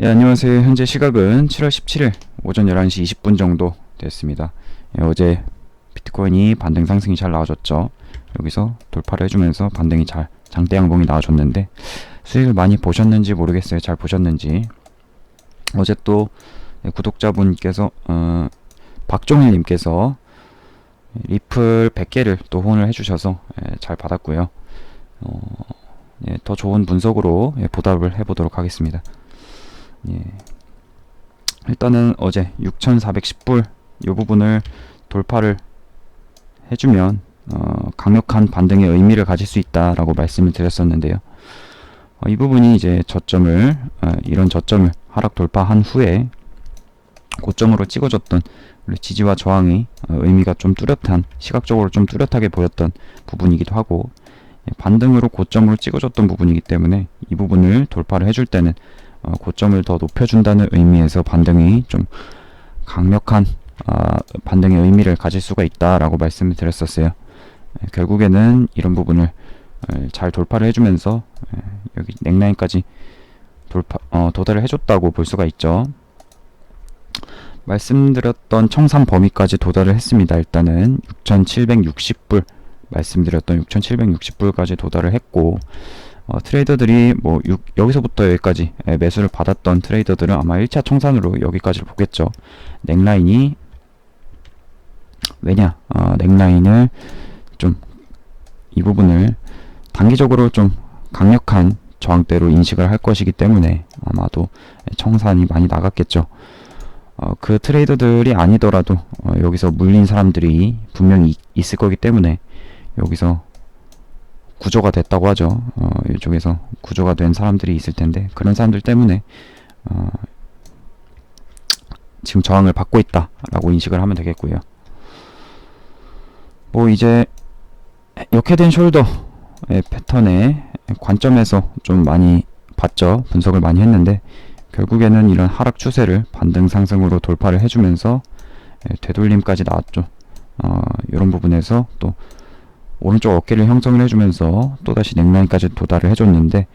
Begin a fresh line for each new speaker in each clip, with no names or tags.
예, 안녕하세요. 현재 시각은 7월 17일 오전 11시 20분 정도 됐습니다. 예, 어제 비트코인이 반등 상승이 잘 나와줬죠. 여기서 돌파를 해주면서 반등이 잘 장대 양봉이 나와줬는데 수익을 많이 보셨는지 모르겠어요. 잘 보셨는지 어제 또 예, 구독자분께서 어, 박종일님께서 리플 100개를 또 후원을 해주셔서 예, 잘 받았고요. 어, 예, 더 좋은 분석으로 예, 보답을 해보도록 하겠습니다. 예. 일단은 어제 6,410불 이 부분을 돌파를 해주면 어, 강력한 반등의 의미를 가질 수 있다라고 말씀을 드렸었는데요. 어, 이 부분이 이제 저점을 어, 이런 저점을 하락 돌파한 후에 고점으로 찍어줬던 지지와 저항의 어, 의미가 좀 뚜렷한 시각적으로 좀 뚜렷하게 보였던 부분이기도 하고 예, 반등으로 고점으로 찍어줬던 부분이기 때문에 이 부분을 돌파를 해줄 때는 어, 고점을 더 높여준다는 의미에서 반등이 좀 강력한 아, 반등의 의미를 가질 수가 있다라고 말씀을 드렸었어요. 예, 결국에는 이런 부분을 예, 잘 돌파를 해주면서 예, 여기 넥라인까지 돌파 어, 도달을 해줬다고 볼 수가 있죠. 말씀드렸던 청산 범위까지 도달을 했습니다. 일단은 6,760불 말씀드렸던 6,760불까지 도달을 했고 어, 트레이더들이 뭐 육- 여기서부터 여기까지 예, 매수를 받았던 트레이더들은 아마 1차 청산으로 여기까지를 보겠죠. 넥라인이 왜냐? 어, 넥라인을 좀 이 부분을 단기적으로 좀 강력한 저항대로 인식을 할 것이기 때문에 아마도 청산이 많이 나갔겠죠. 어, 그 트레이더들이 아니더라도 어, 여기서 물린 사람들이 분명히 있- 있을 거기 때문에 여기서 구조가 됐다고 하죠. 어, 이쪽에서 구조가 된 사람들이 있을 텐데 그런 사람들 때문에 어, 지금 저항을 받고 있다라고 인식을 하면 되겠고요. 뭐 이제 역해된 숄더의 패턴의 관점에서 좀 많이 봤죠. 분석을 많이 했는데 결국에는 이런 하락 추세를 반등 상승으로 돌파를 해주면서 예, 되돌림까지 나왔죠. 어, 이런 부분에서 또 오른쪽 어깨를 형성을 해주면서 또다시 넥라인까지 도달을 해줬는데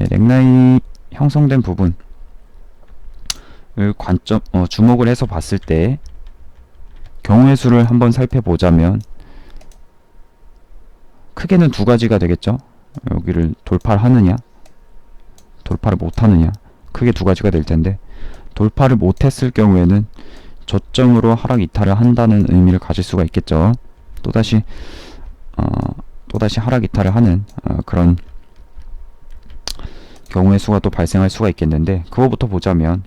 예, 넥라인 형성된 부분을 관점 어, 주목을 해서 봤을 때 경우의 수를 한번 살펴보자면 크게는 두 가지가 되겠죠. 여기를 돌파를 하느냐, 돌파를 못하느냐, 크게 두 가지가 될 텐데 돌파를 못했을 경우에는 저점으로 하락 이탈을 한다는 의미를 가질 수가 있겠죠. 또다시 어, 또다시 하락 이탈을 하는 어, 그런 경우의 수가 또 발생할 수가 있겠는데 그거부터 보자면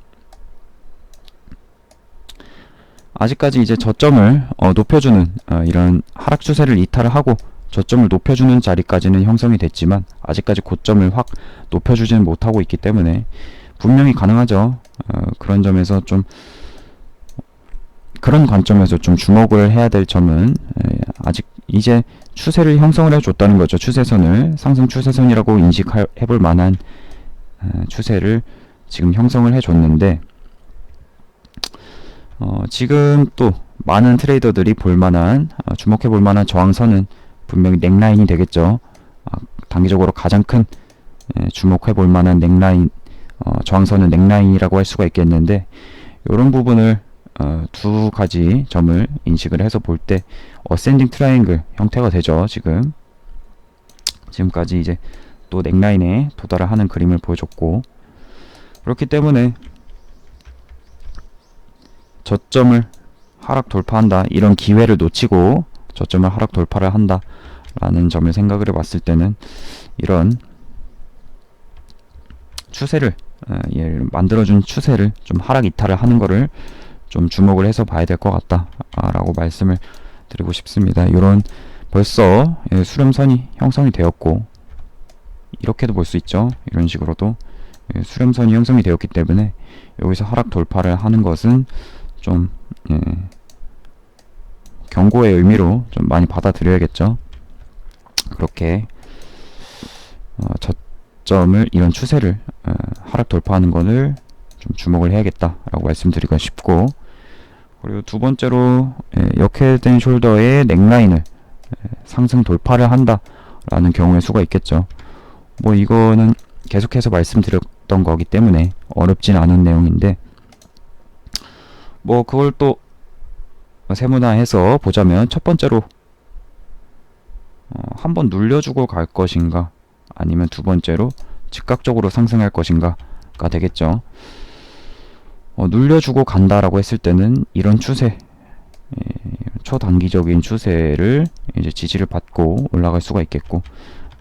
아직까지 이제 저점을 어, 높여주는 어, 이런 하락 추세를 이탈을 하고 저점을 높여주는 자리까지는 형성이 됐지만 아직까지 고점을 확 높여주지는 못하고 있기 때문에 분명히 가능하죠. 어, 그런 점에서 좀 그런 관점에서 좀 주목을 해야 될 점은 에, 아직 이제 추세를 형성을 해줬다는 거죠. 추세선을 상승 추세선이라고 인식해볼 만한 에, 추세를 지금 형성을 해줬는데 어, 지금 또 많은 트레이더들이 볼만한 어, 주목해볼 만한 저항선은 분명히 넥라인이 되겠죠. 아, 단기적으로 가장 큰 에, 주목해볼 만한 넥라인 어, 저항선은 넥라인이라고 할 수가 있겠는데 이런 부분을 어, 두 가지 점을 인식을 해서 볼 때 어센딩 트라이앵글 형태가 되죠. 지금 지금까지 이제 또 넥라인에 도달을 하는 그림을 보여줬고 그렇기 때문에 저점을 하락 돌파한다 이런 기회를 놓치고 저점을 하락 돌파를 한다 라는 점을 생각을 해봤을 때는 이런 추세를 어, 얘를 만들어준 추세를 좀 하락 이탈을 하는 거를 좀 주목을 해서 봐야 될 것 같다라고 말씀을 드리고 싶습니다. 이런 벌써 예, 수렴선이 형성이 되었고 이렇게도 볼 수 있죠. 이런 식으로도 예, 수렴선이 형성이 되었기 때문에 여기서 하락 돌파를 하는 것은 좀 예, 경고의 의미로 좀 많이 받아들여야겠죠. 그렇게 어, 저점을 이런 추세를 어, 하락 돌파하는 것을 좀 주목을 해야겠다라고 말씀드리고 싶고 그리고 두 번째로 예, 역해된 숄더의 넥라인을 예, 상승 돌파를 한다라는 경우의 수가 있겠죠. 뭐 이거는 계속해서 말씀드렸던 거기 때문에 어렵진 않은 내용인데 뭐 그걸 또 세분화해서 보자면 첫 번째로 어, 한번 눌려주고 갈 것인가 아니면 두 번째로 즉각적으로 상승할 것인가가 되겠죠. 어, 눌려주고 간다라고 했을 때는 이런 추세 예, 초단기적인 추세를 이제 지지를 받고 올라갈 수가 있겠고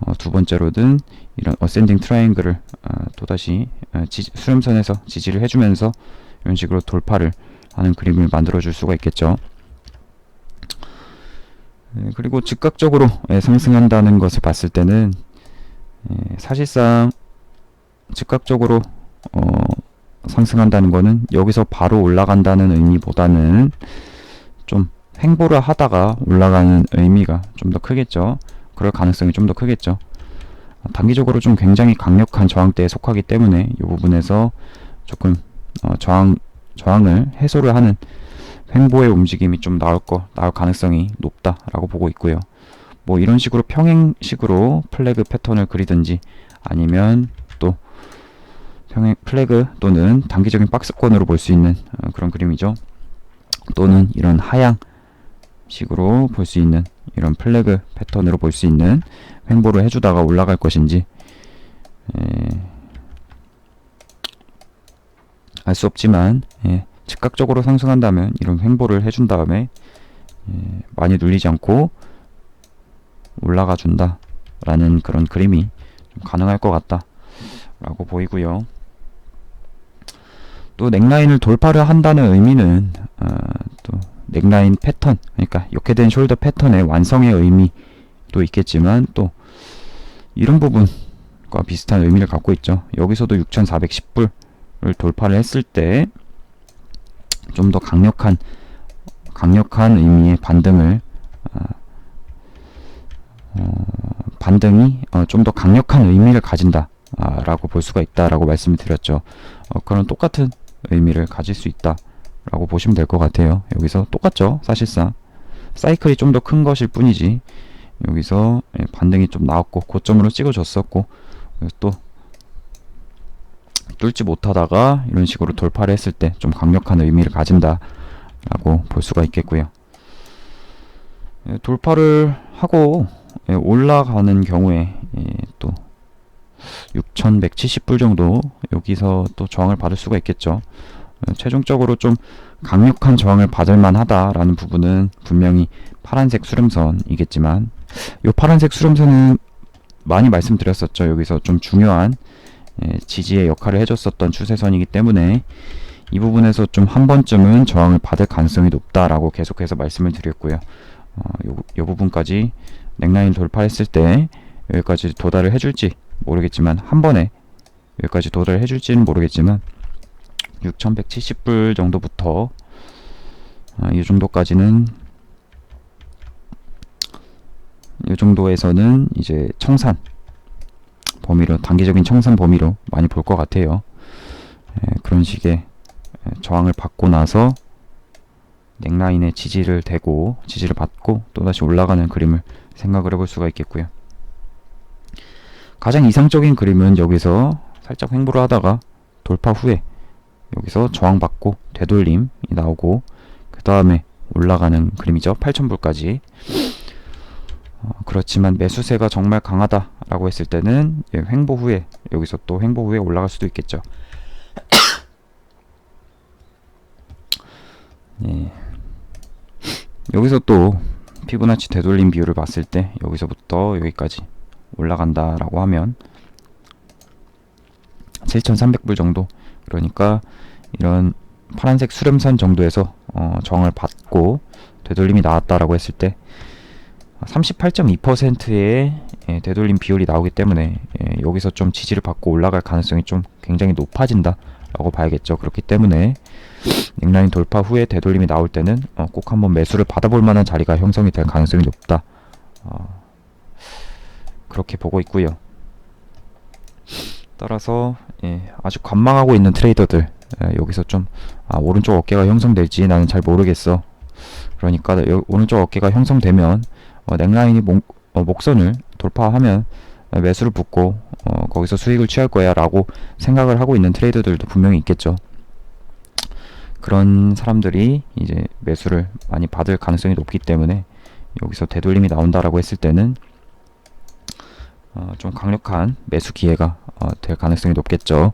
어, 두 번째로는 이런 어센딩 트라이앵글을 어, 또다시 어, 지, 수렴선에서 지지를 해주면서 이런 식으로 돌파를 하는 그림을 만들어 줄 수가 있겠죠. 예, 그리고 즉각적으로 예, 상승한다는 것을 봤을 때는 예, 사실상 즉각적으로 어, 상승한다는 거는 여기서 바로 올라간다는 의미보다는 좀 횡보를 하다가 올라가는 의미가 좀 더 크겠죠. 그럴 가능성이 좀 더 크겠죠. 단기적으로 좀 굉장히 강력한 저항대에 속하기 때문에 이 부분에서 조금 어, 저항 저항을 해소를 하는 횡보의 움직임이 좀 나올 거 나올 가능성이 높다라고 보고 있고요. 뭐 이런 식으로 평행식으로 플래그 패턴을 그리든지 아니면 또 평행 플래그 또는 단기적인 박스권으로 볼 수 있는 어, 그런 그림이죠. 또는 이런 하향 식으로 볼 수 있는 이런 플래그 패턴으로 볼 수 있는 횡보를 해주다가 올라갈 것인지 알 수 없지만 예, 즉각적으로 상승한다면 이런 횡보를 해준 다음에 예, 많이 눌리지 않고 올라가 준다 라는 그런 그림이 좀 가능할 것 같다 라고 보이고요 또 넥라인을 돌파를 한다는 의미는 어, 또 넥라인 패턴 그러니까 이렇게 된 숄더 패턴의 완성의 의미도 있겠지만 또 이런 부분과 비슷한 의미를 갖고 있죠. 여기서도 6410불을 돌파를 했을 때 좀 더 강력한 강력한 의미의 반등을 어, 어, 반등이 어, 좀 더 강력한 의미를 가진다 아, 라고 볼 수가 있다라고 말씀을 드렸죠. 어, 그런 똑같은 의미를 가질 수 있다 라고 보시면 될 것 같아요. 여기서 똑같죠 사실상. 사이클이 좀 더 큰 것일 뿐이지. 여기서 예, 반등이 좀 나왔고 고점으로 찍어줬었고 또 뚫지 못하다가 이런 식으로 돌파를 했을 때 좀 강력한 의미를 가진다 라고 볼 수가 있겠고요. 예, 돌파를 하고 예, 올라가는 경우에 6170불 정도 여기서 또 저항을 받을 수가 있겠죠 어, 최종적으로 좀 강력한 저항을 받을 만하다라는 부분은 분명히 파란색 수렴선이겠지만 이 파란색 수렴선은 많이 말씀드렸었죠 여기서 좀 중요한 예, 지지의 역할을 해줬었던 추세선이기 때문에 이 부분에서 좀 한 번쯤은 저항을 받을 가능성이 높다라고 계속해서 말씀을 드렸고요. 어, 요, 요 부분까지 넥라인 돌파했을 때 여기까지 도달을 해줄지 모르겠지만 한 번에 여기까지 도달을 해줄지는 모르겠지만 6170불 정도부터 아, 이 정도까지는 이 정도에서는 이제 청산 범위로 단기적인 청산 범위로 많이 볼 것 같아요. 예, 그런 식의 예, 저항을 받고 나서 넥라인에 지지를 대고 지지를 받고 또다시 올라가는 그림을 생각을 해볼 수가 있겠고요. 가장 이상적인 그림은 여기서 살짝 횡보를 하다가 돌파 후에 여기서 저항받고 되돌림이 나오고 그 다음에 올라가는 그림이죠. 8000불까지 어, 그렇지만 매수세가 정말 강하다라고 했을 때는 예, 횡보 후에 여기서 또 횡보 후에 올라갈 수도 있겠죠. 예. 여기서 또 피부나치 되돌림 비율을 봤을 때 여기서부터 여기까지 올라간다라고 하면 7,300불 정도? 그러니까 이런 파란색 수렴선 정도에서 어, 정을 받고 되돌림이 나왔다라고 했을 때 38.2%의 예, 되돌림 비율이 나오기 때문에 예, 여기서 좀 지지를 받고 올라갈 가능성이 좀 굉장히 높아진다 라고 봐야겠죠. 그렇기 때문에 넥라인 돌파 후에 되돌림이 나올 때는 어, 꼭 한번 매수를 받아볼 만한 자리가 형성이 될 가능성이 높다. 어, 그렇게 보고 있고요 따라서 예, 아주 관망하고 있는 트레이더들 예, 여기서 좀 아, 오른쪽 어깨가 형성될지 나는 잘 모르겠어 그러니까 여, 오른쪽 어깨가 형성되면 어, 넥라인이 목, 어, 목선을 돌파하면 매수를 붙고 어, 거기서 수익을 취할 거야 라고 생각을 하고 있는 트레이더들도 분명히 있겠죠. 그런 사람들이 이제 매수를 많이 받을 가능성이 높기 때문에 여기서 되돌림이 나온다라고 했을 때는 어, 좀 강력한 매수 기회가 어, 될 가능성이 높겠죠.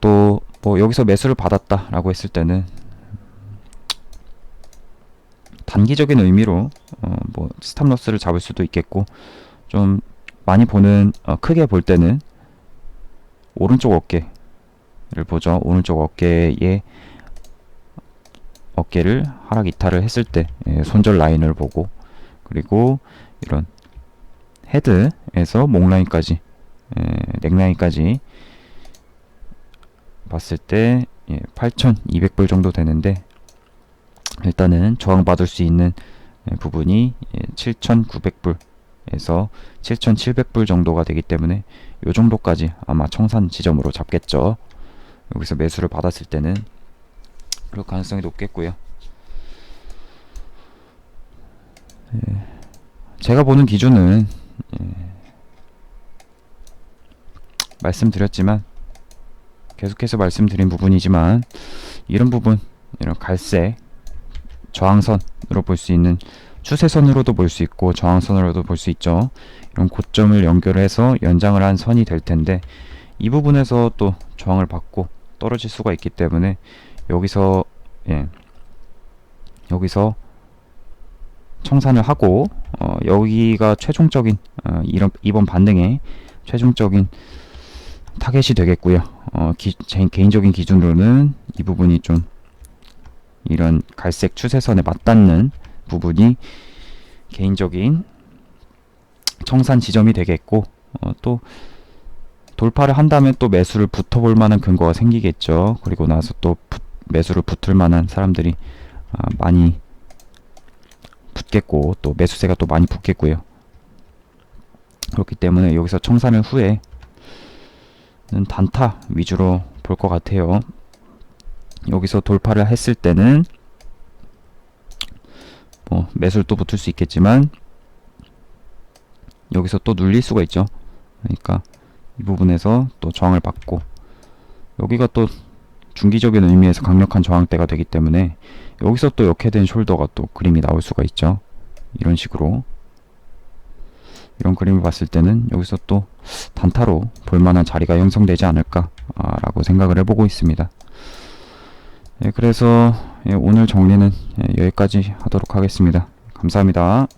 또 뭐 여기서 매수를 받았다라고 했을 때는 단기적인 의미로 어, 뭐 스탑로스를 잡을 수도 있겠고 좀 많이 보는 어, 크게 볼 때는 오른쪽 어깨를 보죠. 오른쪽 어깨에 어깨를 하락 이탈을 했을 때 예, 손절 라인을 보고 그리고 이런 헤드에서 목 라인까지 예, 넥 라인까지 봤을 때 예, 8,200불 정도 되는데 일단은 저항받을 수 있는 예, 부분이 예, 7,900불에서 7,700불 정도가 되기 때문에 요 정도까지 아마 청산 지점으로 잡겠죠. 여기서 매수를 받았을 때는 그럴 가능성이 높겠고요. 예, 제가 보는 기준은 예, 말씀드렸지만 계속해서 말씀드린 부분이지만 이런 부분 이런 갈색 저항선으로 볼 수 있는 추세선으로도 볼 수 있고 저항선으로도 볼 수 있죠. 이런 고점을 연결해서 연장을 한 선이 될 텐데 이 부분에서 또 저항을 받고 떨어질 수가 있기 때문에 여기서 예 여기서 청산을 하고 어, 여기가 최종적인 어, 이런 이번 반등의 최종적인 타겟이 되겠고요. 어, 기, 제, 개인적인 기준으로는 이 부분이 좀 이런 갈색 추세선에 맞닿는 부분이 개인적인 청산 지점이 되겠고 어, 또 돌파를 한다면 또 매수를 붙어볼 만한 근거가 생기겠죠. 그리고 나서 또 붙- 매수를 붙을 만한 사람들이 아, 많이 붙겠고 또 매수세가 또 많이 붙겠고요. 그렇기 때문에 여기서 청산을 후에 는 단타 위주로 볼 것 같아요. 여기서 돌파를 했을 때는 뭐 매수를 또 붙을 수 있겠지만 여기서 또 눌릴 수가 있죠. 그러니까 이 부분에서 또 저항을 받고 여기가 또 중기적인 의미에서 강력한 저항대가 되기 때문에 여기서 또 역해된 숄더가 또 그림이 나올 수가 있죠. 이런 식으로 이런 그림을 봤을 때는 여기서 또 단타로 볼만한 자리가 형성되지 않을까라고 생각을 해보고 있습니다. 예, 그래서 예, 오늘 정리는 예, 여기까지 하도록 하겠습니다. 감사합니다.